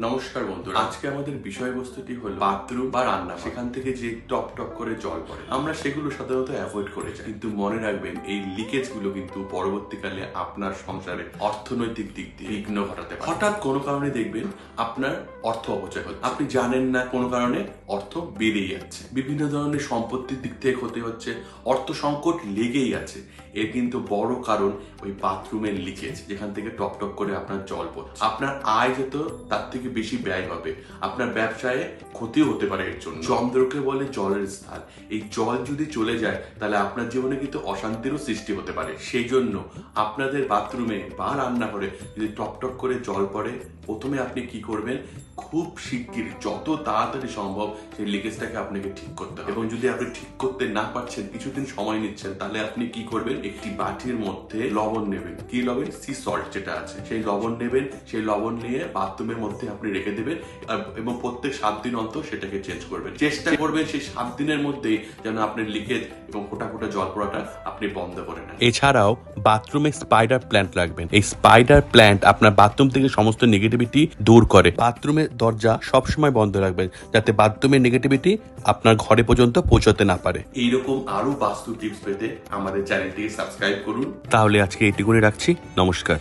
নমস্কার বন্ধুরা। আজকে আমাদের বিষয়বস্তুটি হলো বাথরুম বা রান্না সেখান থেকে যে টপ টপ করে জল পড়ে। আমরা সেগুলো সাধারণত অ্যাভয়েড করে যাই। কিন্তু মনে রাখবেন এই লিকেজগুলো কিন্তু পরবর্তীকালে আপনার সংসারে অর্থনৈতিক দিক দিয়ে বিঘ্ন ঘটাতে পারে। হঠাৎ কোনো কারণে দেখবেন আপনার অর্থ অপচয় হচ্ছে। আপনি জানেন না কোনো কারণে অর্থ বেড়েই যাচ্ছে। বিভিন্ন ধরনের সম্পত্তির দিক থেকে ক্ষতি হচ্ছে অর্থ সংকট লেগেই আছে। এর কিন্তু বড় কারণ ওই বাথরুমের লিকেজ যেখান থেকে টপ টপ করে আপনার জল পড়ছে। আপনার আয় যেত তার থেকে বেশি ব্যয় হবে। আপনার ব্যবসায় ক্ষতিও হতে পারে এর জন্য। চন্দ্রকে বলে জলের স্থান। এই জল যদি চলে যায়, তাহলে আপনার জীবনে কিন্তু অশান্তিরও সৃষ্টি হতে পারে। সেই জন্য আপনাদের বাথরুমে বা রান্নাঘরে যদি টপ টপ করে জল পড়ে, প্রথমে আপনি কি করবেন? খুব শিগগির যত তাড়াতাড়ি সম্ভব সেই লিকেজটাকে আপনাকে ঠিক করতে হবে। এবং যদি আপনি ঠিক করতে না পারছেন, কিছুদিন সময় নিচ্ছেন, তাহলে আপনি কি করবেন? একটি বাটির মধ্যে লবণ নেবেন। কি লবণ? সি সল্ট যেটা আছে। সেই লবণ নেবেন। সেই লবণ নিয়ে বাথরুমের মধ্যে আপনি রেখে দেবেন এবং প্রত্যেক সাত দিন অন্তর সেটাকে চেঞ্জ করবেন। চেষ্টা করবেন সেই সাত দিনের মধ্যেই যেন আপনার লিকেজ এবং ফোটা ফোটা জল পড়াটা আপনি বন্ধ করে নেন। এছাড়াও বাথরুমে স্পাইডার প্ল্যান্ট রাখবেন এই স্পাইডার প্ল্যান্ট আপনার বাথরুম থেকে সমস্ত নেগেটিভিটি দূর করে। বাথরুমের দরজা সবসময় বন্ধ রাখবেন যাতে বাথরুমের নেগেটিভিটি আপনার ঘরে পর্যন্ত পৌঁছতে না পারে। এইরকম আরও বাস্তু টিপস পেতে আমাদের চ্যানেলটিকে সাবস্ক্রাইব করুন। তাহলে আজকে এটি করে রাখছি। নমস্কার।